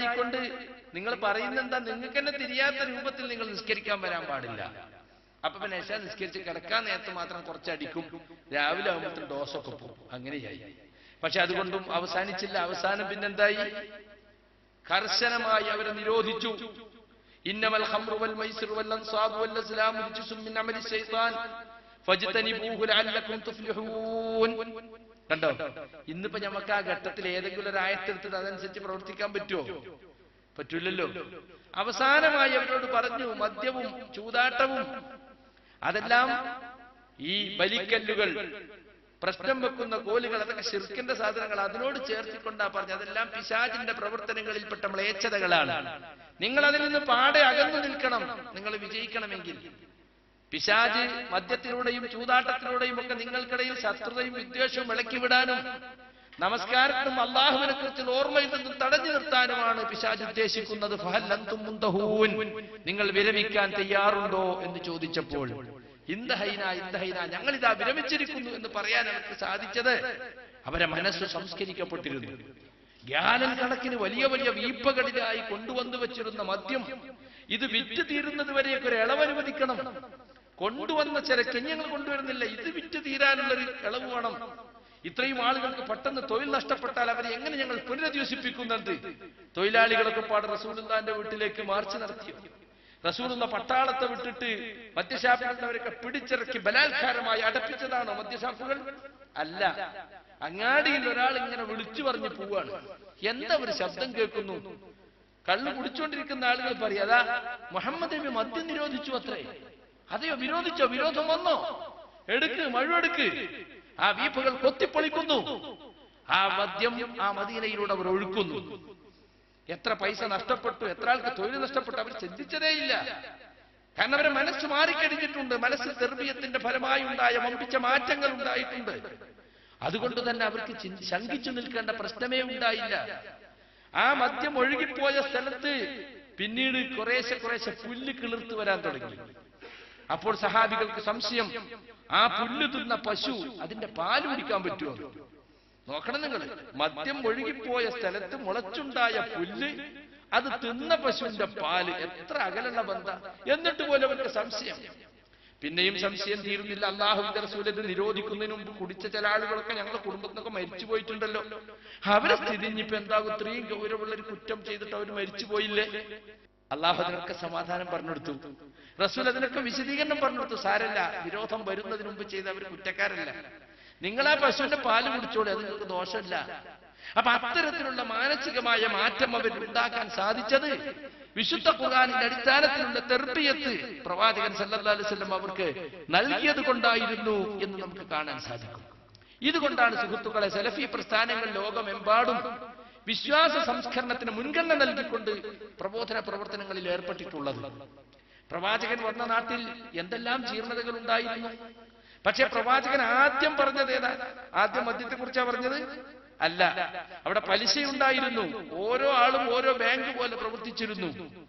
ഉണ്ടായിക്കൊണ്ട് നിങ്ങൾ പറയുന്ന എന്താ നിങ്ങൾക്ക് തന്നെ തിരിയാത്ത രൂപത്തിൽ നിങ്ങൾ നിസ്കരിക്കാൻ വരാൻ പാടില്ല. അപ്പൊ പിന്നെ ഏശാ നിസ്കരിച്ച് കിടക്കാൻ നേരത്ത് മാത്രം കുറച്ചടിക്കും. രാവിലെ ആകുമ്പോഴത്തെ ഡോസൊക്കെ പോകും. അങ്ങനെയായി. പക്ഷെ അതുകൊണ്ടും അവസാനിച്ചില്ല. അവസാനം പിന്നെന്തായി? കർശനമായി അവരെ നിരോധിച്ചു. ഇന്നമൽ കണ്ടോ? ഇന്നിപ്പോ നമുക്ക് ആ ഘട്ടത്തിൽ ഏതെങ്കിലും ഒരു ആയത്തെടുത്തിട്ട് അതനുസരിച്ച് പ്രവർത്തിക്കാൻ പറ്റുമോ പറ്റൂലല്ലോ. അവസാനമായി അവരോട് പറഞ്ഞു മദ്യവും ചൂതാട്ടവും അതെല്ലാം ഈ ബലിക്കല്ലുകൾ പ്രശ്നം വെക്കുന്ന കോലുകൾ അതൊക്കെ ശിർക്കിന്റെ സാധനങ്ങൾ അതിനോട് ചേർത്തിക്കൊണ്ടാ പറഞ്ഞു അതെല്ലാം പിശാചിന്റെ പ്രവർത്തനങ്ങളിൽപ്പെട്ട മ്ലേച്ഛതകളാണ്. നിങ്ങൾ അതിൽ നിന്ന് പാടെ അകന്നു നിൽക്കണം. നിങ്ങൾ വിജയിക്കണമെങ്കിൽ. പിശാജ് മദ്യത്തിലൂടെയും ചൂതാട്ടത്തിലൂടെയും ഒക്കെ നിങ്ങൾക്കിടയിൽ ശത്രുതയും വിദ്വേഷവും വിളക്കിവിടാനും നമസ്കാരത്തിനും അള്ളാഹുവിനെ കുറിച്ച് ഓർമ്മയിൽ നിന്നും തടഞ്ഞു നിർത്താനുമാണ് പിശാജ് ഉദ്ദേശിക്കുന്നത്. നിങ്ങൾ വിരമിക്കാൻ തയ്യാറുണ്ടോ എന്ന് ചോദിച്ചപ്പോൾ ഇന്ദഹൈന ഇന്ദഹൈന ഞങ്ങൾ ഇതാ വിരമിച്ചിരിക്കുന്നു എന്ന് പറയാൻ അവർക്ക് സാധിച്ചത് അവരെ മനസ്സ് സംസ്കരിക്കപ്പെട്ടിരുന്നു. ഗ്യാലൻ കണക്കിന് വലിയ വലിയ വീപ്പകളിലായി കൊണ്ടുവന്നു വെച്ചിരുന്ന മദ്യം ഇത് വിറ്റ് തീരുന്നത് വരെയൊക്കെ ഒരു ഇളവനുവദിക്കണം. കൊണ്ടുവന്ന ഇനി ഞങ്ങൾ കൊണ്ടുവരുന്നില്ല. ഇത് വിറ്റ് തീരാനുള്ളൊരു ഇളവ് വേണം. ഇത്രയും ആളുകൾക്ക് പെട്ടെന്ന് തൊഴിൽ നഷ്ടപ്പെട്ടാൽ അവരെ എങ്ങനെ ഞങ്ങൾ പുനരധിവസിപ്പിക്കുന്നുണ്ട്? തൊഴിലാളികളൊക്കെ പാട് റസൂലുള്ളാന്റെ വീട്ടിലേക്ക് മാർച്ച് നടത്തി റസൂലുള്ള പട്ടാളത്തെ വിട്ടിട്ട് മദ്യഷാപ്പുള്ളവരൊക്കെ പിടിച്ചിറക്കി ബലാത്കാരമായി അടപ്പിച്ചതാണോ മദ്യശാപ്പുകൾ അല്ല. അങ്ങാടിയിൽ ഒരാൾ ഇങ്ങനെ വിളിച്ചു പറഞ്ഞു പോവാണ്. എന്താ ഒരു ശബ്ദം കേൾക്കുന്നു? കള്ളു കുടിച്ചുകൊണ്ടിരിക്കുന്ന ആളുകൾ പറയും അതാ മുഹമ്മദ് നബി മദ്യം നിരോധിച്ചു അത്രേ. അതെയോ വിരോധിച്ചോ? വിരോധം വന്നോ? എടുക്ക് മഴുവെടുക്ക്. ആ വീപ്പുകൾ കൊത്തിപ്പൊളിക്കുന്നു. ആ മദ്യം ആ മദീനയിലൂടെ അവർ ഒഴുക്കുന്നു. എത്ര പൈസ നഷ്ടപ്പെട്ടു എത്ര ആൾക്ക് തൊഴിൽ നഷ്ടപ്പെട്ടു അവർ ചിന്തിച്ചതേയില്ല. കാരണം അവരെ മനസ്സ് മാറിക്കഴിഞ്ഞിട്ടുണ്ട്. മനസ്സ് തെർബീയത്തിന്റെ ഫലമായി ഉണ്ടായ വമ്പിച്ച മാറ്റങ്ങൾ ഉണ്ടായിട്ടുണ്ട്. അതുകൊണ്ട് തന്നെ അവർക്ക് ശങ്കിച്ചു നിൽക്കേണ്ട പ്രശ്നമേ ഉണ്ടായില്ല. ആ മദ്യം ഒഴുകിപ്പോയ സ്ഥലത്ത് പിന്നീട് കുറേശ്ശെ കുറേശ്ശെ പുല്ല് കിളിർത്ത് വരാൻ തുടങ്ങി. അപ്പോൾ സഹാബികൾക്ക് സംശയം ആ പുല്ല് തിന്ന പശു അതിന്റെ പാൽ കുടിക്കാൻ പറ്റുമോ? നോക്കണം നിങ്ങൾ. മദ്യം ഒഴുകിപ്പോയ സ്ഥലത്ത് മുളച്ചുണ്ടായ പുല്ല് അത് തിന്ന പശുവിന്റെ പാൽ എത്ര അകലുള്ള ബന്ധ. എന്നിട്ട് പോലും അവർക്ക് സംശയം. പിന്നെയും സംശയം തീരുന്നില്ല. അള്ളാഹുവിന്റെ റസൂൽ ഇത് നിരോധിക്കുന്നതിന് മുമ്പ് കുടിച്ച ചില ആളുകളൊക്കെ ഞങ്ങളുടെ കുടുംബത്തിനൊക്കെ മരിച്ചു പോയിട്ടുണ്ടല്ലോ. അവരെ സ്ഥിതി ഇനിയിപ്പോ എന്താകും? ഇത്രയും ഗൗരവമുള്ള ഒരു കുറ്റം ചെയ്തിട്ട് അവർ മരിച്ചു പോയില്ലേ? അള്ളാഹു അതിനൊക്കെ സമാധാനം പറഞ്ഞെടുത്തു റസൂൽ അതിനൊക്കെ വിശദീകരണം പറഞ്ഞെടുത്തു സാരല്ല വിരോധം വരുന്നതിന് മുമ്പ് ചെയ്ത അവർ കുറ്റക്കാരല്ല. നിങ്ങൾ ആ പശുവിന്റെ പാൽ കുടിച്ചോളൂ അത് നിങ്ങൾക്ക് ദോഷമല്ല. അപ്പൊ അത്തരത്തിലുള്ള മാനസികമായ മാറ്റം അവർ ഉണ്ടാക്കാൻ സാധിച്ചത് വിശുദ്ധ ഖുർആാനിന്റെ അടിസ്ഥാനത്തിലുള്ള തെർബിയത്ത് പ്രവാചകൻ സല്ലല്ലാഹു അലൈഹി വസല്ലം അവർക്ക് നൽകിയത് കൊണ്ടായിരുന്നു എന്ന് നമുക്ക് കാണാൻ സാധിക്കും. ഇതുകൊണ്ടാണ് സുഹൃത്തുക്കളെ സെലഫി പ്രസ്ഥാനങ്ങൾ ലോകമെമ്പാടും വിശ്വാസ സംസ്കരണത്തിന് മുൻഗണന നൽകിക്കൊണ്ട് പ്രബോധന പ്രവർത്തനങ്ങളിൽ ഏർപ്പെട്ടിട്ടുള്ളത്. പ്രവാചകൻ വന്ന നാട്ടിൽ എന്തെല്ലാം ജീർണതകൾ ഉണ്ടായിരുന്നു? പക്ഷെ പ്രവാചകൻ ആദ്യം പറഞ്ഞത് ഏതാ? ആദ്യം മദ്യത്തെ കുറിച്ചാ പറഞ്ഞത്? അല്ല അവിടെ പലിശയുണ്ടായിരുന്നു. ഓരോ ആളും ഓരോ ബാങ്ക് പോലെ പ്രവർത്തിച്ചിരുന്നു.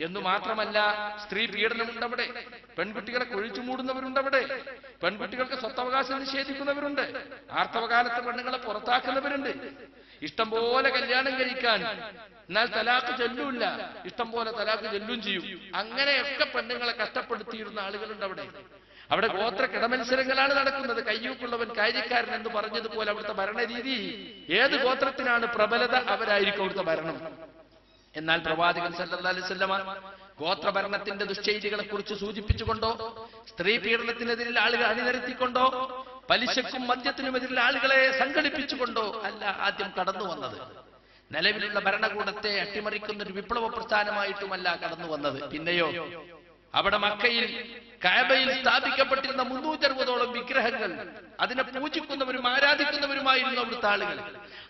എന്ന് മാത്രമല്ല സ്ത്രീ പീഡനമുണ്ട് അവിടെ. പെൺകുട്ടികളെ കൊഴിച്ചു മൂടുന്നവരുണ്ട് അവിടെ. പെൺകുട്ടികൾക്ക് സ്വത്തവകാശം നിഷേധിക്കുന്നവരുണ്ട്. ആർത്തവകാലത്ത് പെണ്ണുങ്ങളെ പുറത്താക്കുന്നവരുണ്ട്. ഇഷ്ടം പോലെ കല്യാണം കഴിക്കാൻ. എന്നാൽ ചൊല്ലൂല്ല. ഇഷ്ടം പോലെ തലാക്ക് ചൊല്ലും ചെയ്യും. അങ്ങനെയൊക്കെ പെണ്ണുങ്ങളെ കഷ്ടപ്പെടുത്തിയിരുന്ന ആളുകളുണ്ട് അവിടെ. അവിടെ ഗോത്ര കിടമത്സരങ്ങളാണ് നടക്കുന്നത്. കയ്യൂക്കുള്ളവൻ കാര്യക്കാരൻ എന്ന് പറഞ്ഞതുപോലെ അവിടുത്തെ ഭരണരീതി ഏത് ഗോത്രത്തിനാണ് പ്രബലത അവരായിരിക്കും അവിടുത്തെ ഭരണം. എന്നാൽ പ്രവാചകൻ വസല്ലമ ഗോത്രഭരണത്തിന്റെ ദുശ്ചൈതികളെ കുറിച്ച് സൂചിപ്പിച്ചുകൊണ്ടോ സ്ത്രീ പീഡനത്തിനെതിരിൽ ആളുകൾ അണിനിരത്തിക്കൊണ്ടോ പലിശക്കും മദ്യത്തിനുമെതിരിൽ ആളുകളെ സംഘടിപ്പിച്ചുകൊണ്ടോ അല്ല ആദ്യം കടന്നു വന്നത്. നിലവിലുള്ള ഭരണകൂടത്തെ അട്ടിമറിക്കുന്ന ഒരു വിപ്ലവ പ്രസ്ഥാനമായിട്ടുമല്ല കടന്നു വന്നത്. പിന്നെയോ അവിടെ മക്കയിൽ കാബയിൽ സ്ഥാപിക്കപ്പെട്ടിരുന്ന മുന്നൂറ്ററുപതോളം വിഗ്രഹങ്ങൾ അതിനെ പൂജിക്കുന്നവരും ആരാധിക്കുന്നവരുമായിരുന്നു അവിടുത്തെ ആളുകൾ.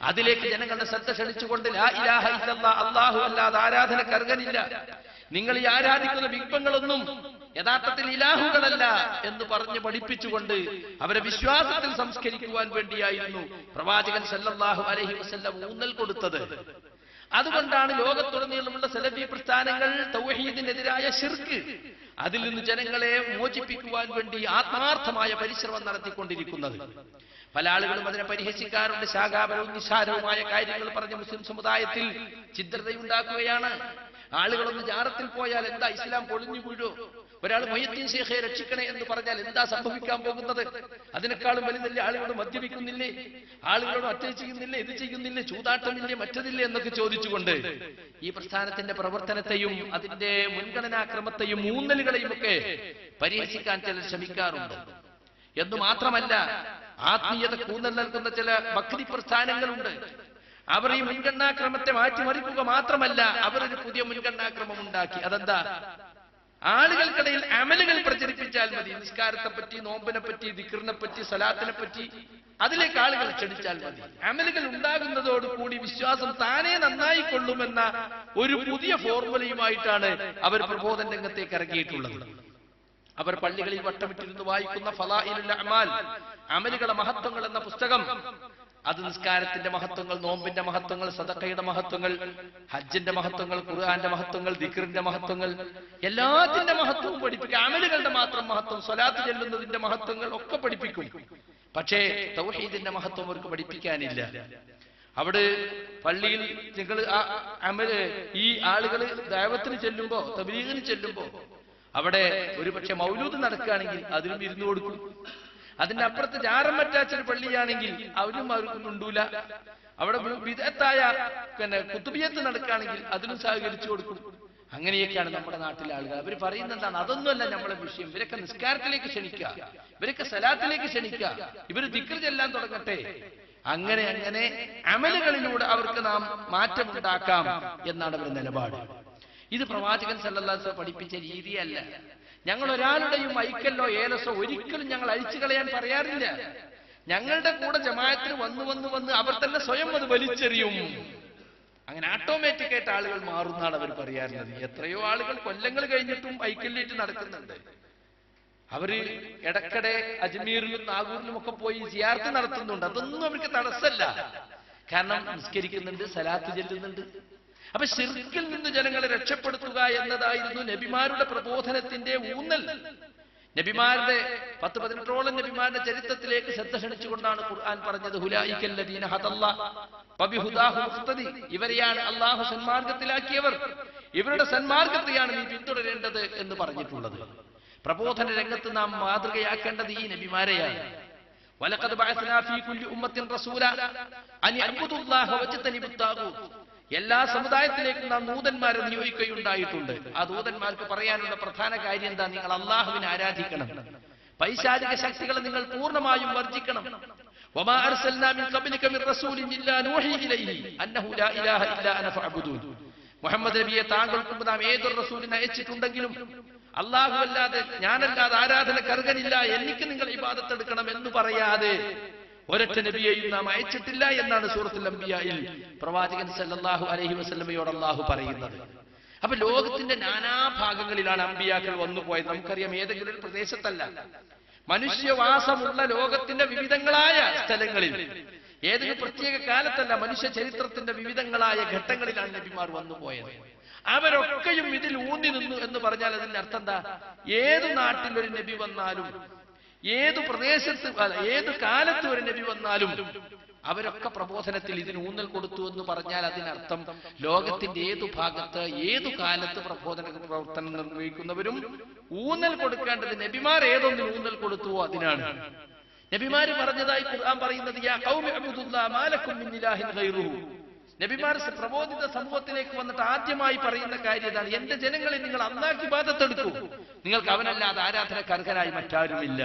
അതിലേക്ക് ജനങ്ങളുടെ ശ്രദ്ധ ക്ഷണിച്ചുകൊണ്ട് അള്ളാഹു അല്ലാതെ ആരാധന അർഹനില്ല നിങ്ങൾ ഈ ആരാധിക്കുന്ന ബിംബങ്ങളൊന്നും യഥാർത്ഥത്തിൽ ഇലാഹുകളല്ല എന്ന് പറഞ്ഞ് പഠിപ്പിച്ചുകൊണ്ട് അവരെ വിശ്വാസത്തിൽ സംസ്കരിക്കുവാൻ വേണ്ടിയായിരുന്നു പ്രവാചകൻ സല്ലാഹു അലഹി വസല്ലം ഊന്നൽ കൊടുത്തത്. അതുകൊണ്ടാണ് ലോകത്തുടനീളമുള്ള സെലഫി പ്രസ്ഥാനങ്ങൾ തൗഹീദിനെതിരായ ഷിർക്ക് അതിൽ നിന്ന് ജനങ്ങളെ മോചിപ്പിക്കുവാൻ വേണ്ടി ആത്മാർത്ഥമായ പരിശ്രമം നടത്തിക്കൊണ്ടിരിക്കുന്നത്. പല ആളുകളും അതിനെ പരിഹസിക്കാറുണ്ട്. ശാഖാപരവും നിസ്സാരവുമായ കാര്യങ്ങൾ പറഞ്ഞ മുസ്ലിം സമുദായത്തിൽ ഛിദ്രതയുണ്ടാക്കുകയാണ് ആളുകളൊന്ന് ജാറത്തിൽ പോയാൽ എന്താ ഇസ്ലാം പൊളിഞ്ഞു വീഴോ? ഒരാൾ മൊയ്യത്തീൻ ശേഖയെ രക്ഷിക്കണേ എന്ന് പറഞ്ഞാൽ എന്താ സംഭവിക്കാൻ പോകുന്നത്? അതിനേക്കാളും വലുതല്ലേ ആളുകളോട് മദ്യപിക്കുന്നില്ലേ? ആളുകളോട് അറ്റ ചെയ്യുന്നില്ലേ ഇത് ചെയ്യുന്നില്ലേ ചൂതാട്ടമില്ലേ മറ്റതില്ലേ എന്നൊക്കെ ചോദിച്ചുകൊണ്ട് ഈ പ്രസ്ഥാനത്തിന്റെ പ്രവർത്തനത്തെയും അതിന്റെ മുൻഗണനാക്രമത്തെയും ഊന്നലുകളെയും ഒക്കെ പരിഹസിക്കാൻ ചിലർ ശ്രമിക്കാറുണ്ട്. എന്ന് മാത്രമല്ല ആത്മീയത കൂന്നൽ നൽകുന്ന ചില ഭക്തി പ്രസ്ഥാനങ്ങളുണ്ട്. അവർ ഈ മുൻഗണനാക്രമത്തെ മാറ്റിമറിക്കുക മാത്രമല്ല അവർ ഒരു പുതിയ മുൻഗണനാക്രമം ഉണ്ടാക്കി. അതെന്താ? ആളുകൾക്കിടയിൽ അമലുകൾ പ്രചരിപ്പിച്ചാൽ മതി. നിസ്കാരത്തെ പറ്റി നോമ്പിനെ പറ്റി ദിക്കറിനെ പറ്റി സലാത്തിനെ പറ്റി അതിലേക്ക് ആളുകൾ ക്ഷണിച്ചാൽ മതി. അമലുകൾ ഉണ്ടാകുന്നതോടുകൂടി വിശ്വാസം താനേ നന്നായി കൊള്ളുമെന്ന ഒരു പുതിയ ഫോർമുലയുമായിട്ടാണ് അവർ പ്രബോധന രംഗത്തേക്ക് ഇറങ്ങിയിട്ടുള്ളത്. അവർ പള്ളികളിൽ വട്ടമിട്ടിരുന്ന് വായിക്കുന്ന ഫലാഹിലുള്ള അമാൽ അമലുകളെ മഹത്വങ്ങൾ എന്ന പുസ്തകം അത് നിസ്കാരത്തിന്റെ മഹത്വങ്ങൾ നോമ്പിന്റെ മഹത്വങ്ങൾ സദക്കയുടെ മഹത്വങ്ങൾ ഹജ്ജിന്റെ മഹത്വങ്ങൾ ഖുർആാന്റെ മഹത്വങ്ങൾ ദിക്റിന്റെ മഹത്വങ്ങൾ എല്ലാത്തിന്റെ മഹത്വവും പഠിപ്പിക്കും. അമലുകളുടെ മാത്രം മഹത്വം സ്വലാത്ത് ചെല്ലുന്നതിന്റെ മഹത്വങ്ങൾ ഒക്കെ പഠിപ്പിക്കും. പക്ഷേ തൗഹീദിന്റെ മഹത്വം അവർക്ക് പഠിപ്പിക്കാനില്ല. അവിടെ പള്ളിയിൽ നിങ്ങൾ ആ ഈ ആളുകൾ ദൈവത്തിന് ചെല്ലുമ്പോ തബീഗിന് ചെല്ലുമ്പോ അവിടെ ഒരു പക്ഷെ മൗലൂദ് നടക്കുകയാണെങ്കിൽ അതിലും ഇരുന്നു കൊടുക്കും. അതിന്റെ അപ്പുറത്ത് ജാറം പറ്റാച്ചൊരു പള്ളിയാണെങ്കിൽ അവരും അവർക്ക് ഉണ്ടൂല അവിടെ വിദഗ്ധായ പിന്നെ കുത്തുബിയത്ത് നടക്കുകയാണെങ്കിൽ അതിനും സഹകരിച്ചു കൊടുക്കും. അങ്ങനെയൊക്കെയാണ് നമ്മുടെ നാട്ടിലെ ആളുകൾ. അവർ പറയുന്ന എന്താണ്? അതൊന്നുമല്ല നമ്മളെ വിഷയം. ഇവരൊക്കെ നിസ്കാരത്തിലേക്ക് ക്ഷണിക്കുക. ഇവരൊക്കെ സലാത്തിലേക്ക് ക്ഷണിക്കുക. ഇവർ ദിക്ർ ചെല്ലാൻ തുടങ്ങട്ടെ. അങ്ങനെ അങ്ങനെ അമലുകളിലൂടെ അവർക്ക് നാം മാറ്റമുണ്ടാക്കാം എന്നാണ് അവരുടെ നിലപാട്. ഇത് പ്രവാചകൻ സല്ലല്ലാഹു പഠിപ്പിച്ച രീതിയല്ല. ഞങ്ങൾ ഒരാളുടെയും ഐക്കല്ലോ ഏലസോ ഒരിക്കലും ഞങ്ങൾ അഴിച്ചു കളയാൻ പറയാറില്ല. ഞങ്ങളുടെ കൂടെ ജമായത്തിന് വന്നു വന്നു വന്ന് അവർ തന്നെ സ്വയം അത് വലിച്ചെറിയും. അങ്ങനെ ഓട്ടോമാറ്റിക് ആയിട്ട് ആളുകൾ മാറുന്നാണ് അവർ പറയാറുള്ളത്. എത്രയോ ആളുകൾ കൊല്ലങ്ങൾ കഴിഞ്ഞിട്ടും ഐക്യല്ലേറ്റ് നടക്കുന്നുണ്ട്. അവർ ഇടക്കടെ അജ്മീറിലും നാഗൂരിലും ഒക്കെ പോയി സിയാർത്ത് നടത്തുന്നുണ്ട്. അതൊന്നും അവർക്ക് തടസ്സല്ല കാരണം നിസ്കരിക്കുന്നുണ്ട് സലാത്ത് ചെല്ലുന്നുണ്ട്. അപ്പൊ ശിർക്കിൽ നിന്ന് ജനങ്ങളെ രക്ഷപ്പെടുത്തുക എന്നതായിരുന്നു നബിമാരുടെ പ്രബോധനത്തിന്റെ ഊന്നൽ. നബിമാരുടെ പത്ത് പതിനെട്ടോളം നബിമാരുടെ ചരിത്രത്തിലേക്ക് ശ്രദ്ധ ക്ഷണിച്ചുകൊണ്ടാണ് ഖുർആൻ പറഞ്ഞത് ഹുലായിക്കല്ലദീന ഹദല്ലാ വബിഹുദാഹു മുഖ്തദി ഇവരെയാണ് അള്ളാഹു സന്മാർഗത്തിലാക്കിയവർ. ഇവരുടെ സന്മാർഗത്തെയാണ് നീ പിന്തുടരേണ്ടത് എന്ന് പറഞ്ഞിട്ടുള്ളത്. പ്രബോധന രംഗത്ത് നാം മാതൃകയാക്കേണ്ടത് ഈ നബിമാരെയാണ്. ഫീ കുല്ലി ഉമ്മത്തിൻ റസൂല അൻ യഅബ്ദുല്ലാഹ വജ്തനിബു താഗൂത്ത് എല്ലാ സമുദായത്തിലേക്കും നാം നൂതന്മാരെ നിയോഗിക്കുകയുണ്ടായിട്ടുണ്ട്. ആ ദൂതന്മാർക്ക് പറയാനുള്ള പ്രധാന കാര്യം എന്താ? നിങ്ങൾ അള്ളാഹുവിനെ ആരാധിക്കണം. പൈശാചിക ശക്തികളെ നിങ്ങൾ പൂർണമായും വർജിക്കണം. മുഹമ്മദ് നബിയെ താങ്കൾക്ക് നാം ഏതൊരു റസൂലിനെ അയച്ചിട്ടുണ്ടെങ്കിലും അള്ളാഹു അല്ലാതെ ഞാനല്ലാതെ ആരാധന കറുകനില്ല എനിക്ക് നിങ്ങൾ ഇബാദത്തെടുക്കണം എന്ന് പറയാതെ ഒരൊറ്റ നബിയെയും നാം അയച്ചിട്ടില്ല എന്നാണ് സൂറത്തുൽ അംബിയായിൽ പ്രവാചകൻ സല്ലല്ലാഹു അലൈഹി വസല്ലമയോട് അള്ളാഹു പറയുന്നത്. അപ്പൊ ലോകത്തിന്റെ നാനാഭാഗങ്ങളിലാണ് അമ്പിയാക്കൾ വന്നുപോയത്. നമുക്കറിയാം ഏതെങ്കിലും ഒരു പ്രദേശത്തല്ല. മനുഷ്യവാസമുള്ള ലോകത്തിന്റെ വിവിധങ്ങളായ സ്ഥലങ്ങളിൽ ഏതൊരു പ്രത്യേക കാലത്തല്ല മനുഷ്യ ചരിത്രത്തിന്റെ വിവിധങ്ങളായ ഘട്ടങ്ങളിലാണ് നബിമാർ വന്നുപോയത്. അവരൊക്കെയും ഇതിൽ ഊന്നി നിന്നു എന്ന് പറഞ്ഞാൽ അതിന്റെ അർത്ഥം എന്താ? ഏത് നാട്ടിൽ ഒരു നബി വന്നാലും ഏത് പ്രദേശത്ത് ഏത് കാലത്ത് ഒരു നബി വന്നാലും അവരൊക്കെ പ്രബോധനത്തിൽ ഇതിന് ഊന്നൽ കൊടുത്തു എന്ന് പറഞ്ഞാൽ അതിനർത്ഥം ലോകത്തിന്റെ ഏതു ഭാഗത്ത് ഏതു കാലത്ത് പ്രബോധന പ്രവർത്തനം നിർവഹിക്കുന്നവരും ഊന്നൽ കൊടുക്കേണ്ടത് നബിമാർ ഏതൊന്നിന് ഊന്നൽ കൊടുത്തുവോ അതിനാണ്. നബിമാര് പറഞ്ഞതായി ഖുർആൻ പറയുന്നത് യാ മാലക്കും നബിമാർ പ്രബോധിത സമൂഹത്തിലേക്ക് വന്നിട്ട് ആദ്യമായി പറയുന്ന കാര്യം ഇതാണ്. എന്റെ ജനങ്ങളെ നിങ്ങൾ അന്നാക്കി ബാധത്തെടുക്കൂ? നിങ്ങൾക്ക് അവനല്ലാതെ ആരാധനക്ക് അർഹനായി മറ്റാരുമില്ല.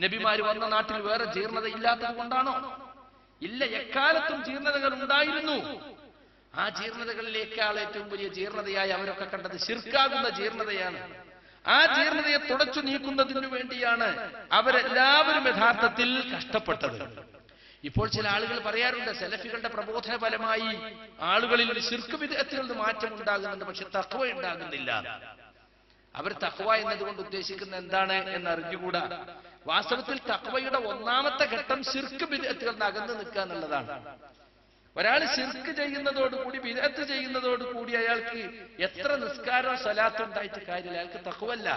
നബിമാര് വന്ന നാട്ടിൽ വേറെ ജീർണത ഇല്ലാത്തത് കൊണ്ടാണോ? ഇല്ല. എക്കാലത്തും ജീർണതകൾ ഉണ്ടായിരുന്നു. ആ ജീർണതകളിലേക്കാൾ ഏറ്റവും വലിയ ജീർണതയായി അവരൊക്കെ കണ്ടത് ശിർക്കാകുന്ന ജീർണതയാണ്. ആ ജീർണതയെ തുടച്ചു നീക്കുന്നതിനു വേണ്ടിയാണ് അവരെല്ലാവരും യഥാർത്ഥത്തിൽ കഷ്ടപ്പെട്ടത്. ഇപ്പോൾ ചില ആളുകൾ പറയാറുണ്ട് സെലഫികളുടെ പ്രബോധന ഫലമായി ആളുകളിൽ ശിർക്ക് വിധത്തിൽ മാറ്റം ഉണ്ടാകുന്നുണ്ട് പക്ഷെ തക്വ ഉണ്ടാകുന്നില്ല. അവർ തക്വ എന്നതുകൊണ്ട് ഉദ്ദേശിക്കുന്നത് എന്താണ് എന്ന് അറിഞ്ഞുകൂടാ വാസ്തവത്തിൽ തക്വയുടെ ഒന്നാമത്തെ ഘട്ടം ശിർക്ക് വിധത്തിൽ അകന്നു നിൽക്കുക എന്നുള്ളതാണ്. ഒരാൾ ശിർക്ക് ചെയ്യുന്നതോടുകൂടി വിദഗ്ധ ചെയ്യുന്നതോടുകൂടി അയാൾക്ക് എത്ര നിസ്കാരം സ്വലാത്തും ഉണ്ടായിട്ട് കാര്യമില്ല. അയാൾക്ക് തക്കുവല്ല